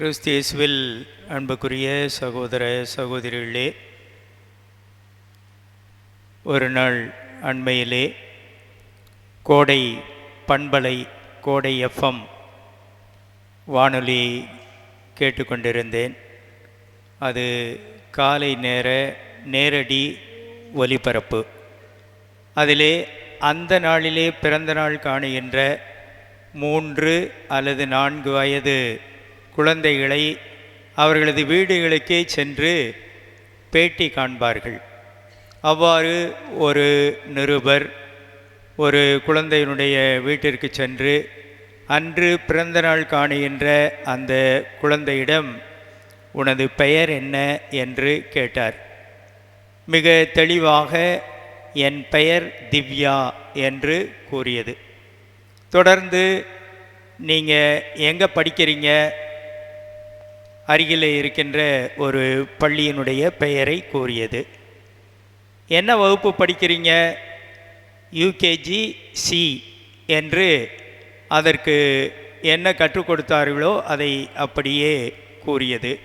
கிறிஸ்தியேசுவில் அன்புக்குரிய சகோதர சகோதரிகளே ஒரு நாள் அண்மையிலே கோடை பண்பலை கோடை எஃப்எம் வானொலி கேட்டுக்கொண்டிருந்தேன். அது காலை நேர நேரடி ஒலிபரப்பு. அதிலே அந்த நாளிலே பிறந்த நாள் காணுகின்ற மூன்று அல்லது நான்கு வயது குழந்தைகளை அவர்களது வீடுகளுக்கே சென்று பேட்டி காண்பார்கள். அவ்வாறு ஒரு நிருபர் ஒரு குழந்தையினுடைய வீட்டிற்கு சென்று அன்று பிறந்த நாள் காணுகின்ற அந்த குழந்தையிடம் உனது பெயர் என்ன என்று கேட்டார். மிக தெளிவாக என் பெயர் திவ்யா என்று கூறியது. தொடர்ந்து நீங்கள் எங்கே படிக்கிறீங்க? அருகில் இருக்கின்ற ஒரு பள்ளியினுடைய பெயரை கூறியது. என்ன வகுப்பு படிக்கிறீங்க? யூகேஜி சி என்று அதற்கு என்ன கற்றுக் கொடுத்தார்களோ அதை அப்படியே கூறியது.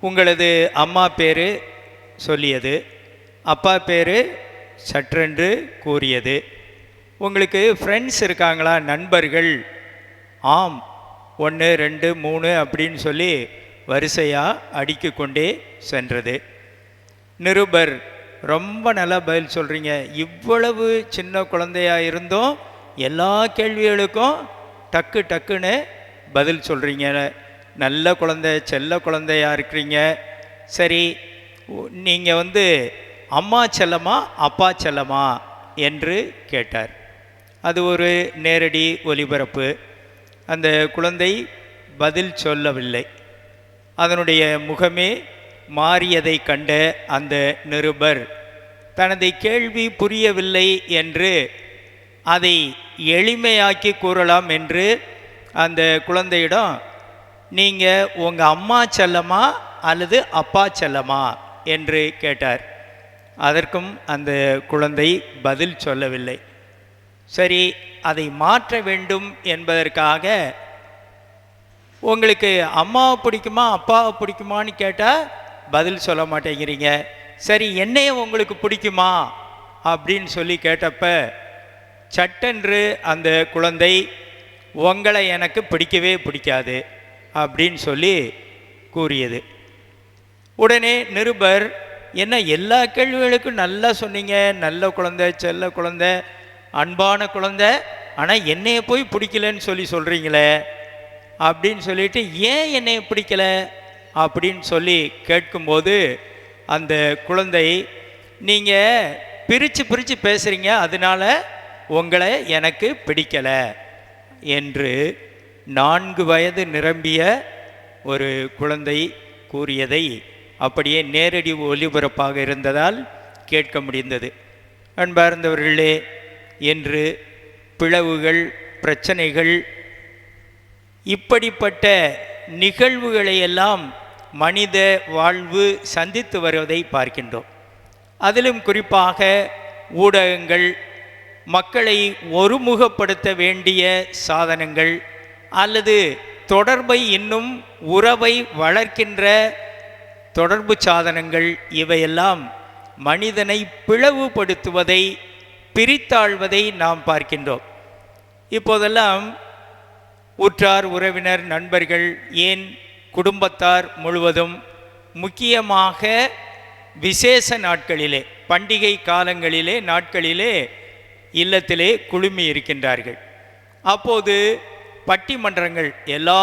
உங்களது அம்மா பேர் சொல்லியது. அப்பா பேர் சற்றென்று கூறியது. உங்களுக்கு ஃப்ரெண்ட்ஸ் இருக்காங்களா? நண்பர்கள்? ஆம் ஒன்று ரெண்டு மூணு அப்படின்னு சொல்லி வரிசையாக அடுக்கிக் கொண்டே சென்றது. நிருபர் ரொம்ப நல்லா பதில் சொல்கிறீங்க இவ்வளவு சின்ன குழந்தையாக இருந்தும் எல்லா கேள்விகளுக்கும் டக்கு டக்குன்னு பதில் சொல்கிறீங்க நல்ல குழந்தை செல்ல குழந்தையாக இருக்கிறீங்க. சரி நீங்கள் வந்து அம்மா செல்லமா அப்பா செல்லமா என்று கேட்டார். அது ஒரு நேரடி ஒலிபரப்பு. அந்த குழந்தை பதில் சொல்லவில்லை. அதனுடைய முகமே மாறியதை கண்ட அந்த நிருபர் தனது கேள்வி புரியவில்லை என்று அதை எளிமையாக்கி கூறலாம் என்று அந்த குழந்தையிடம் நீங்கள் உங்கள் அம்மா செல்லமா அல்லது அப்பா செல்லமா? என்று கேட்டார். அதற்கும் அந்த குழந்தை பதில் சொல்லவில்லை. சரி அதை மாற்ற வேண்டும் என்பதற்காக உங்களுக்கு அம்மாவை பிடிக்குமா அப்பாவை பிடிக்குமான்னு கேட்டால் பதில் சொல்ல மாட்டேங்கிறீங்க. சரி என்னைய உங்களுக்கு பிடிக்குமா அப்படின்னு சொல்லி கேட்டப்ப சட்டென்று அந்த குழந்தை உங்களை எனக்கு பிடிக்கவே பிடிக்காது அப்படின்னு சொல்லி கூறியது. உடனே நிருபர் என்ன எல்லா கேள்விகளுக்கும் நல்லா சொன்னீங்க நல்ல குழந்தை செல்ல குழந்தை அன்பான குழந்தை ஆனால் என்னைய போய் பிடிக்கலன்னு சொல்லி சொல்கிறீங்களே அப்படின்னு சொல்லிட்டு ஏன் என்னை பிடிக்கல அப்படின்னு சொல்லி கேட்கும்போது அந்த குழந்தை நீங்கள் பிரித்து பிரித்து பேசுகிறீங்க அதனால் உங்களை எனக்கு பிடிக்கலை என்று நான்கு வயது நிரம்பிய ஒரு குழந்தை கூறியதை அப்படியே நேரடி ஒலிபரப்பாக இருந்ததால் கேட்க முடிந்தது. அன்பார்ந்தவர்களே என்று பிளவுகள் பிரச்சனைகள் இப்படிப்பட்ட நிகழ்வுகளை எல்லாம் மனித வாழ்வு சந்தித்து வருவதை பார்க்கின்றோம். அதிலும் குறிப்பாக ஊடகங்கள் மக்களை ஒருமுகப்படுத்த வேண்டிய சாதனங்கள் அல்லது தொடர்பை இன்னும் உறவை வளர்க்கின்ற தொடர்பு சாதனங்கள் இவையெல்லாம் மனிதனை பிளவுபடுத்துவதை பிரித்தாழ்வதை நாம் பார்க்கின்றோம். இப்போதெல்லாம் உற்றார் உறவினர் நண்பர்கள் ஏன் குடும்பத்தார் முழுவதும் முக்கியமாக விசேஷ நாட்களிலே பண்டிகை காலங்களிலே நாட்களிலே இல்லத்திலே குழுமி இருக்கின்றார்கள். அப்போது பட்டிமன்றங்கள் எல்லா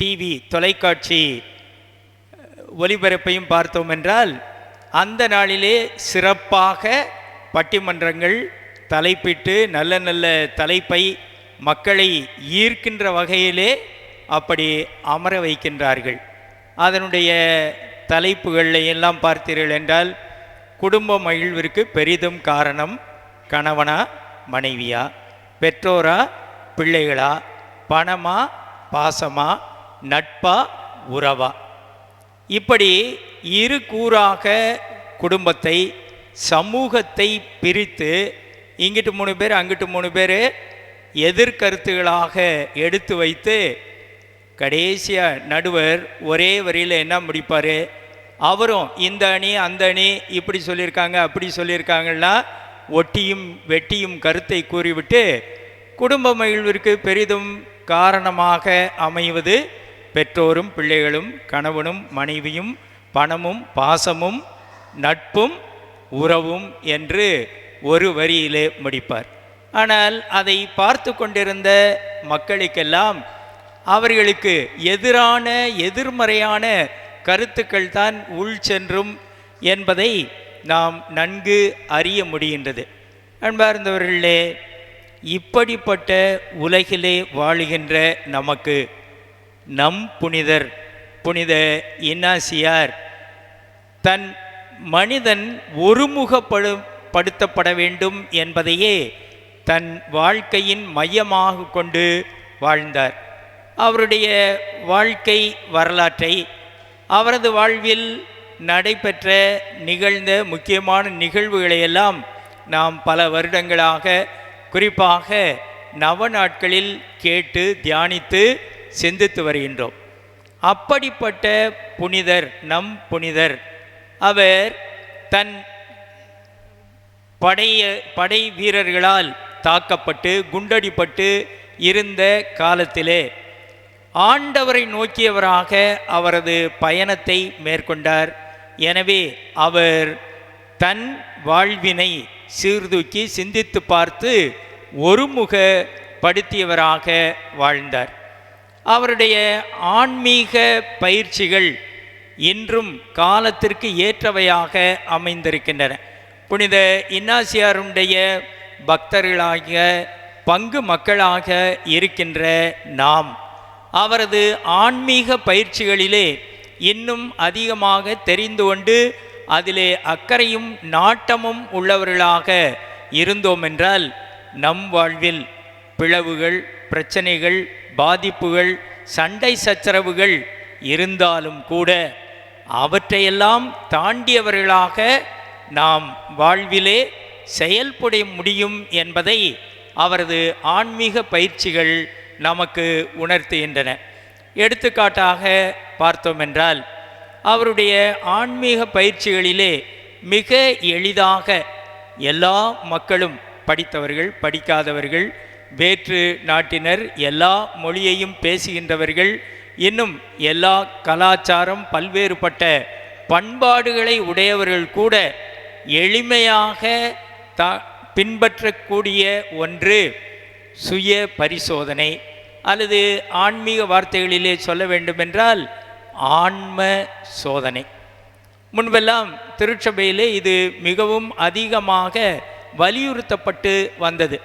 டிவி தொலைக்காட்சி ஒலிபரப்பையும் பார்த்தோம் என்றால் அந்த நாளிலே சிறப்பாக பட்டிமன்றங்கள் தலைப்பிட்டு நல்ல நல்ல தலைப்பை மக்களை ஈர்க்கின்ற வகையிலே அப்படி அமர வைக்கின்றார்கள். அதனுடைய தலைப்புகளை எல்லாம் பார்த்தீர்கள் என்றால் குடும்ப மகிழ்விற்கு பெரிதும் காரணம் கணவனா மனைவியா பெற்றோரா பிள்ளைகளா பணமா பாசமா நட்பா உறவா? இப்படி இரு கூறாக குடும்பத்தை சமூகத்தை பிரித்து இங்கிட்டு மூணு பேர் அங்கிட்டு மூணு பேர் எதிர்கருத்துகளாக எடுத்து வைத்து கடைசியாக நடுவர் ஒரே வரியில் என்ன முடிப்பார்? அவரும் இந்த அணி அந்த அணி இப்படி சொல்லியிருக்காங்க அப்படி சொல்லியிருக்காங்கன்னா ஒட்டியும் வெட்டியும் கருத்தை கூறிவிட்டு குடும்ப மகிழ்விற்கு பெரிதும் காரணமாக அமைவது பெற்றோரும் பிள்ளைகளும் கணவனும் மனைவியும் பணமும் பாசமும் நட்பும் உறவும் என்று ஒரு வரியிலே முடிப்பார். ஆனால் அதை பார்த்து கொண்டிருந்த மக்களுக்கெல்லாம் அவர்களுக்கு எதிரான எதிர்மறையான கருத்துக்கள் தான் உள் சென்றும் என்பதை நாம் நன்கு அறிய முடிகின்றது. அன்பார்ந்தவர்களே இப்படிப்பட்ட உலகிலே வாழுகின்ற நமக்கு நம் புனிதர் புனித இன்னாசியார் தன் மனிதன் ஒருமுகப்படுத்தப்பட வேண்டும் என்பதையே தன் வாழ்க்கையின் மையமாக கொண்டு வாழ்ந்தார். அவருடைய வாழ்க்கை வரலாற்றை அவரது வாழ்வில் நடைபெற்ற நிகழ்ந்த முக்கியமான நிகழ்வுகளையெல்லாம் நாம் பல வருடங்களாக குறிப்பாக நவ நாட்களில் கேட்டு தியானித்து சிந்தித்து வருகின்றோம். அப்படிப்பட்ட புனிதர் நம் புனிதர் அவர் தன் படைய படை வீரர்களால் தாக்கப்பட்டு குண்டடிப்பட்டு இருந்த காலத்திலே ஆண்டவரை நோக்கியவராக அவரது பயணத்தை மேற்கொண்டார். எனவே அவர் தன் வாழ்வினை சீர்தூக்கி சிந்தித்து பார்த்து ஒருமுகப்படுத்தியவராக வாழ்ந்தார். அவருடைய ஆன்மீக பயிற்சிகள் இன்றும் காலத்திற்கு ஏற்றவையாக அமைந்திருக்கின்றன. புனித இன்னாசியாருடைய பக்தர்களாக பங்கு மக்களாக இருக்கின்ற நாம் அவரது ஆன்மீக பயிற்சிகளிலே இன்னும் அதிகமாக தெரிந்து கொண்டு அதிலே அக்கறையும் நாட்டமும் உள்ளவர்களாக இருந்தோம் என்றால் நம் வாழ்வில் பிளவுகள் பிரச்சனைகள் பாதிப்புகள் சண்டை சச்சரவுகள் இருந்தாலும் கூட அவற்றையெல்லாம் தாண்டியவர்களாக நாம் வாழ்விலே செயல்பட முடியும் என்பதை அவரது ஆன்மீக பயிற்சிகள் நமக்கு உணர்த்துகின்றன. எடுத்துக்காட்டாக பார்த்தோம் என்றால் அவருடைய ஆன்மீக பயிற்சிகளிலே மிக எளிதாக எல்லா மக்களும் படித்தவர்கள் படிக்காதவர்கள் வேற்று நாட்டினர் எல்லா மொழியையும் பேசுகின்றவர்கள் இன்னும் எல்லா கலாச்சாரம் பல்வேறுபட்ட பண்பாடுகளை உடையவர்கள் கூட எளிமையாக த பின்பற்றக்கூடிய ஒன்று சுய பரிசோதனை அல்லது ஆன்மீக வார்த்தைகளிலே சொல்ல வேண்டுமென்றால் ஆன்ம சோதனை. முன்பெல்லாம் திருச்சபையிலே இது மிகவும் அதிகமாக வலியுறுத்தப்பட்டு வந்தது.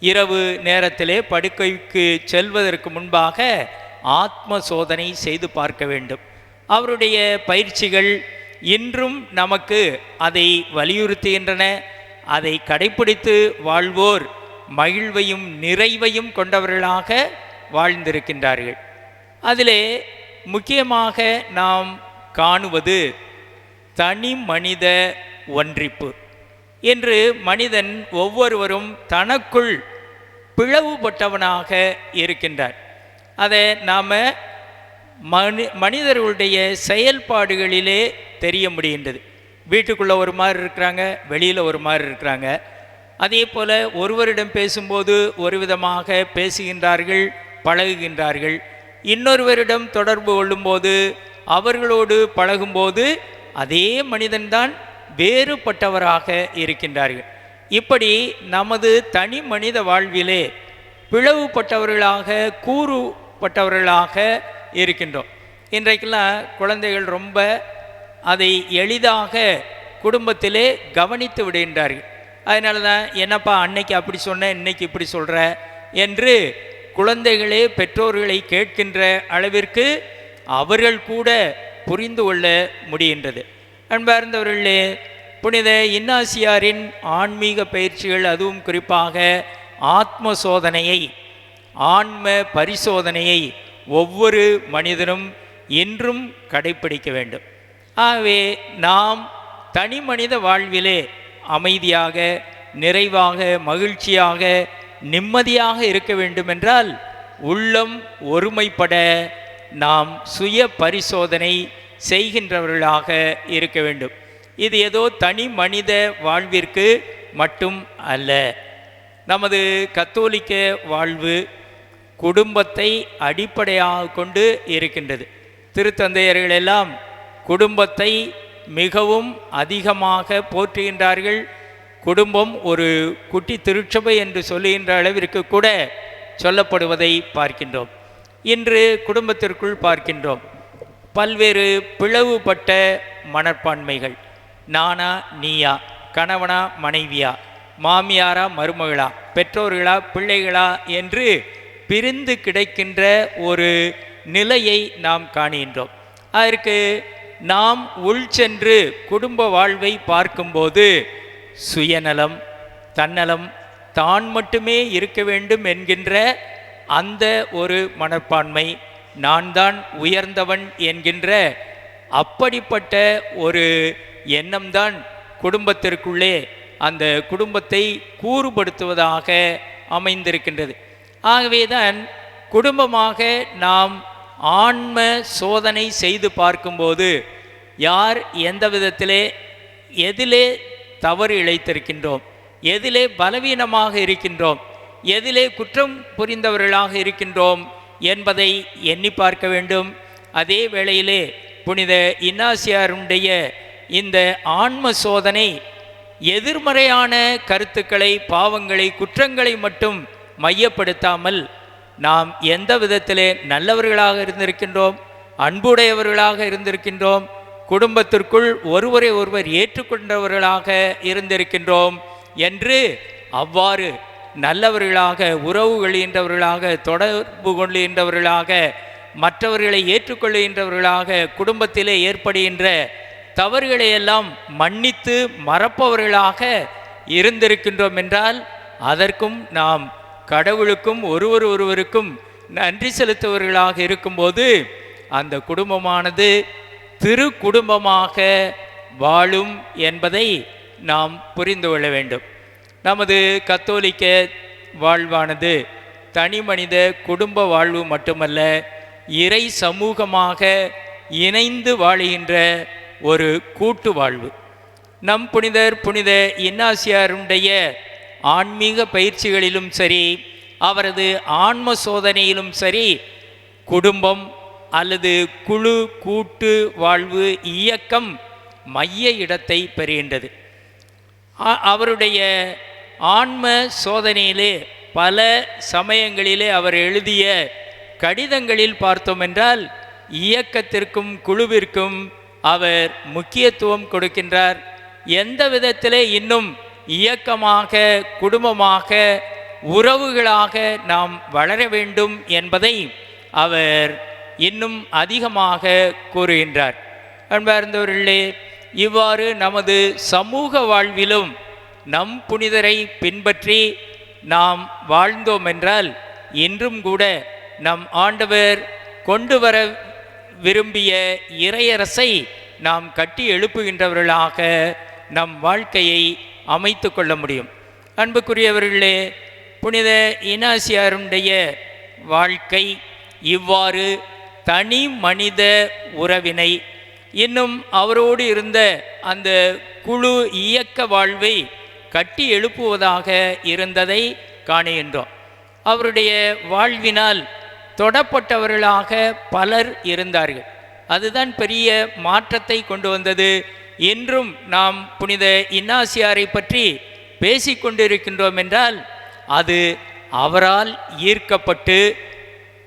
இரவு நேரத்திலே படுக்கைக்கு செல்வதற்கு முன்பாக ஆத்ம சோதனை செய்து பார்க்க வேண்டும். அவருடைய பயிற்சிகள் இன்றும் நமக்கு அதை வலியுறுத்துகின்றன. அதை கடைப்பிடித்து வாழ்வோர் மகிழ்வையும் நிறைவையும் கொண்டவர்களாக வாழ்ந்திருக்கின்றார்கள். அதிலே முக்கியமாக நாம் காணுவது தனி மனித ஒன்றிப்பு என்று மனிதன் ஒவ்வொருவரும் தனக்குள் பிளவுபட்டவனாக இருக்கின்றார். அதை நாம் மனி மனிதர்களுடைய செயல்பாடுகளிலே தெரிய முடிகின்றது. வீட்டுக்குள்ளே ஒரு மாதிரி இருக்கிறாங்க வெளியில் ஒரு மாதிரி இருக்கிறாங்க. அதே போல் ஒருவரிடம் பேசும்போது ஒரு விதமாக பேசுகின்றார்கள் பழகுகின்றார்கள். இன்னொருவரிடம் தொடர்பு கொள்ளும்போது அவர்களோடு பழகும்போது அதே மனிதன்தான் வேறுபட்டவராக இருக்கின்றார்கள். இப்படி நமது தனி மனித வாழ்விலே பிளவுபட்டவர்களாக கூறு பட்டவர்களாக இருக்கின்றோம். இன்றைக்கெல்லாம் குழந்தைகள் ரொம்ப அதை எளிதாக குடும்பத்திலே கவனித்து விடுகின்றார்கள். அதனால தான் என்னப்பா அன்னைக்கு அப்படி சொன்ன இன்னைக்கு இப்படி சொல்கிற என்று குழந்தைகளே பெற்றோர்களை கேட்கின்ற அளவிற்கு அவர்கள் கூட புரிந்து கொள்ள முடிகின்றது. அன்பார்ந்தவர்களே புனித இன்னாசியாரின் ஆன்மீக பயிற்சிகள் அதுவும் குறிப்பாக ஆத்ம சோதனையை ஆன்ம பரிசோதனையை ஒவ்வொரு மனிதனும் இன்றும் கடைப்பிடிக்க வேண்டும். ஆகவே நாம் தனி மனித வாழ்விலே அமைதியாக நிறைவாக மகிழ்ச்சியாக நிம்மதியாக இருக்க வேண்டுமென்றால் உள்ளம் ஒருமைப்பட நாம் சுய பரிசோதனை செய்கின்றவர்களாக இருக்க வேண்டும். இது ஏதோ தனி மனித வாழ்விற்கு மட்டும் அல்ல. நமது கத்தோலிக்க வாழ்வு குடும்பத்தை அடிப்படையாக கொண்டு இருக்கின்றது. திருத்தந்தையர்கள் எல்லாம் குடும்பத்தை மிகவும் அதிகமாக போற்றுகின்றார்கள். குடும்பம் ஒரு குட்டி திருச்சபை என்று சொல்லுகின்ற அளவிற்கு கூட சொல்லப்படுவதை பார்க்கின்றோம். இன்று குடும்பத்திற்குள் பார்க்கின்றோம். பல்வேறு பிளவுபட்ட மனப்பான்மைகள். நானா நீயா கணவனா மனைவியா மாமியாரா மருமகளா பெற்றோர்களா பிள்ளைகளா என்று பிரிந்து கிடைக்கின்ற ஒரு நிலையை நாம் காணுகின்றோம். அதற்கு நாம் உள் சென்று குடும்ப வாழ்வை பார்க்கும்போது சுயநலம் தன்னலம் தான் மட்டுமே இருக்க வேண்டும் என்கின்ற அந்த ஒரு மனப்பான்மை நான் தான் உயர்ந்தவன் என்கின்ற அப்படிப்பட்ட ஒரு எண்ணம்தான் குடும்பத்திற்குள்ளே அந்த குடும்பத்தை கூறுபடுத்துவதாக அமைந்திருக்கின்றது. ஆகவேதான் குடும்பமாக நாம் ஆன்ம சோதனை செய்து பார்க்கும்போது யார் எந்த விதத்திலே எதிலே தவறு இழைத்திருக்கின்றோம் எதிலே பலவீனமாக இருக்கின்றோம் எதிலே குற்றம் புரிந்தவர்களாக இருக்கின்றோம் என்பதை எண்ணி பார்க்க வேண்டும். அதே வேளையிலே புனித இன்னாசியாருடைய இந்த ஆன்ம சோதனை எதிர்மறையான கருத்துக்களை பாவங்களை குற்றங்களை மட்டும் மையப்படுத்தாமல் நாம் எந்த விதத்திலே நல்லவர்களாக இருந்திருக்கின்றோம் அன்புடையவர்களாக இருந்திருக்கின்றோம் குடும்பத்திற்குள் ஒருவரை ஒருவர் ஏற்றுக்கொண்டவர்களாக இருந்திருக்கின்றோம் என்று அவ்வாறு நல்லவர்களாக உறவு கொள்கின்றவர்களாக தொடர்பு கொள்கின்றவர்களாக மற்றவர்களை ஏற்றுக்கொள்கின்றவர்களாக குடும்பத்திலே ஏற்படுகின்ற தவறுகளை எல்லாம் மன்னித்து மறப்பவர்களாக இருந்திருக்கின்றோம் என்றால் அதற்கும் நாம் கடவுளுக்கும் ஒருவர் ஒருவருக்கும் நன்றி செலுத்துவர்களாக இருக்கும்போது அந்த குடும்பமானது திரு குடும்பமாக வாழும் என்பதை நாம் புரிந்து கொள்ள வேண்டும். நமது கத்தோலிக்க வாழ்வானது தனி மனித குடும்ப வாழ்வு மட்டுமல்ல இறை சமூகமாக இணைந்து வாழுகின்ற ஒரு கூட்டு வாழ்வு. நம் புனிதர் புனித இன்னாசியாருடைய ஆன்மீக பயிற்சிகளிலும் சரி அவரது ஆன்ம சோதனையிலும் சரி குடும்பம் அல்லது குழு கூட்டு வாழ்வு இயக்கம் மைய இடத்தை பெறுகின்றது. அவருடைய ஆன்ம சோதனையிலே பல சமயங்களிலே அவர் எழுதிய கடிதங்களில் பார்த்தோம் என்றால் இயக்கத்திற்கும் குழுவிற்கும் அவர் முக்கியத்துவம் கொடுக்கின்றார். எந்த விதத்திலே இன்னும் இயக்கமாக குடும்பமாக உறவுகளாக நாம் வளர வேண்டும் என்பதை அவர் இன்னும் அதிகமாக கூறுகின்றார். அன்பார்ந்தவர்களே இவ்வாறு நமது சமூக வாழ்விலும் நம் புனிதரை பின்பற்றி நாம் வாழ்ந்தோம் என்றால் இன்றும் கூட நம் ஆண்டவர் கொண்டு வர விரும்பிய இறையரசை நாம் கட்டி எழுப்புகின்றவர்களாக நம் வாழ்க்கையை அமைத்து கொள்ள முடியும். அன்புக்குரியவர்களே புனித இனாசியாருடைய வாழ்க்கை இவ்வாறு தனி மனித உறவினை இன்னும் அவரோடு இருந்த அந்த குழு இயக்க வாழ்வை கட்டி எழுப்புவதாக இருந்ததை காணுகின்றோம். அவருடைய வாழ்வினால் தொடப்பட்டவர்களாக பலர் இருந்தார்கள். அதுதான் பெரிய மாற்றத்தை கொண்டு வந்தது. இன்றும் நாம் புனித இன்னாசியாரை பற்றி பேசிக்கொண்டிருக்கின்றோம் என்றால் அது அவரால் ஈர்க்கப்பட்டு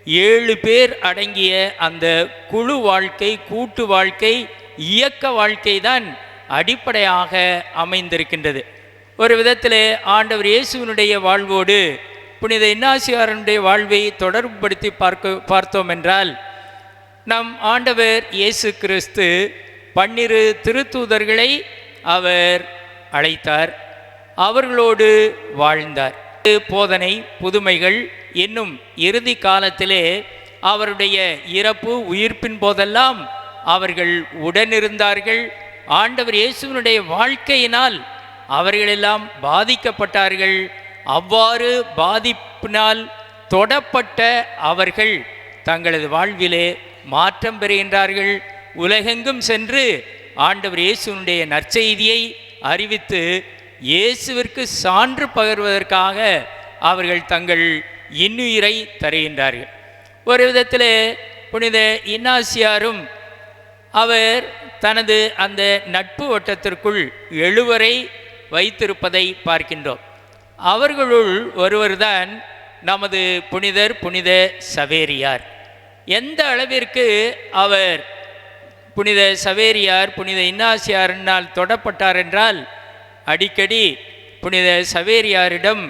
ஏழு பேர் அடங்கிய அந்த குழு வாழ்க்கை கூட்டு வாழ்க்கை இயக்க வாழ்க்கை தான் அடிப்படையாக அமைந்திருக்கின்றது. ஒரு விதத்திலே ஆண்டவர் இயேசுவினுடைய வாழ்வோடு புனித இன்னாசியாரனுடைய வாழ்வை தொடர்புபடுத்தி பார்க்க பார்த்தோம் என்றால் நம் ஆண்டவர் இயேசு கிறிஸ்து பன்னிரு திருத்தூதர்களை அவர் அழைத்தார். அவர்களோடு வாழ்ந்தார். போதனை புதுமைகள் என்னும் இறுதி காலத்திலே அவருடைய இறப்பு உயிர்ப்பின் போதெல்லாம் அவர்கள் உடனிருந்தார்கள். ஆண்டவர் இயேசுவினுடைய வாழ்க்கையினால் அவர்களெல்லாம் பாதிக்கப்பட்டார்கள். அவ்வாறு பாதிப்பினால் தொடப்பட்ட அவர்கள் தங்களது வாழ்விலே மாற்றம் பெறுகின்றார்கள். உலகெங்கும் சென்று ஆண்டவர் இயேசுனுடைய நற்செய்தியை அறிவித்து இயேசுவிற்கு சான்று பகர்வதற்காக அவர்கள் தங்கள் இன்னுயிரை தருகின்றார்கள். ஒரு விதத்தில் புனித இன்னாசியாரும் அவர் தனது அந்த நட்பு வட்டத்திற்குள் எழுவரை வைத்திருப்பதை பார்க்கின்றோம். அவர்களுள் ஒருவர்தான் நமது புனிதர் புனித சவேரியார். எந்த அளவிற்கு அவர் புனித சவேரியார் புனித இன்னாசியாரினால் தொடப்பட்டார் என்றால் அடிக்கடி புனித சவேரியாரிடம்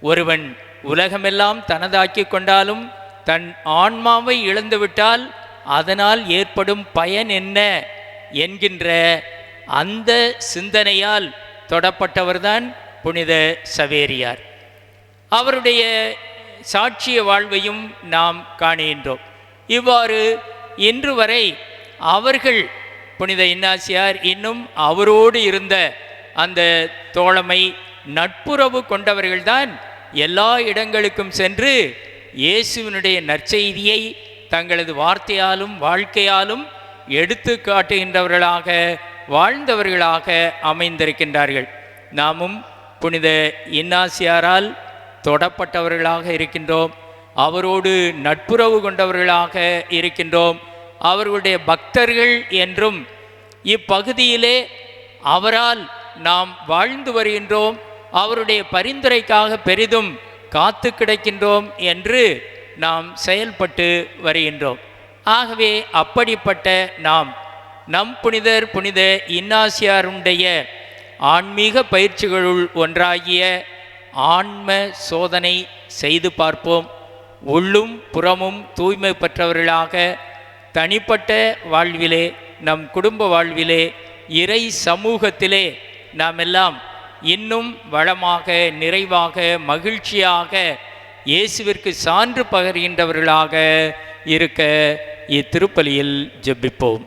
ஒருவன் உலகமெல்லாம் தனதாக்கி கொண்டாலும் தன் ஆன்மாவை இழந்துவிட்டால் அதனால் ஏற்படும் பயன் என்ன என்கின்ற அந்த சிந்தனையால் தொடப்பட்டவர்தான் புனித சவேரியார். அவருடைய சாட்சிய வாழ்வையும் நாம் காணுகின்றோம். இவ்வாறு இன்று வரை அவர்கள் புனித இன்னாசியார் இன்னும் அவரோடு இருந்த அந்த தோழமை நட்புறவு கொண்டவர்கள்தான் எல்லா இடங்களுக்கும் சென்று இயேசுவினுடைய நற்செய்தியை தங்களது வார்த்தையாலும் வாழ்க்கையாலும் எடுத்து காட்டுகின்றவர்களாக வாழ்ந்தவர்களாக அமைந்திருக்கின்றார்கள். நாமும் புனித இன்னாசியாரால் தொடப்பட்டவர்களாக இருக்கின்றோம். அவரோடு நட்புறவு கொண்டவர்களாக இருக்கின்றோம். அவர்களுடைய பக்தர்கள் என்றும் இப்பகுதியிலே அவரால் நாம் வாழ்ந்து வருகின்றோம் அவருடைய பரிந்துரைக்காக பெரிதும் காத்து கிடக்கின்றோம் என்று நாம் செயல்பட்டு வருகின்றோம். ஆகவே அப்படிப்பட்ட நாம் நம் புனிதர் புனித இன்னாசியாருடைய ஆன்மீக பயிற்சிகளுள் ஒன்றாகிய ஆன்ம சோதனை செய்து பார்ப்போம். உள்ளும் புறமும் தூய்மை பெற்றவர்களாக தனிப்பட்ட வாழ்விலே நம் குடும்ப வாழ்விலே இறை சமூகத்திலே நாம் எல்லாம் இன்னும் வளமாக நிறைவாக மகிழ்ச்சியாக இயேசுவிற்கு சான்று பகர்கின்றவர்களாக இருக்க இத்திருப்பலியில் ஜெபிப்போம்.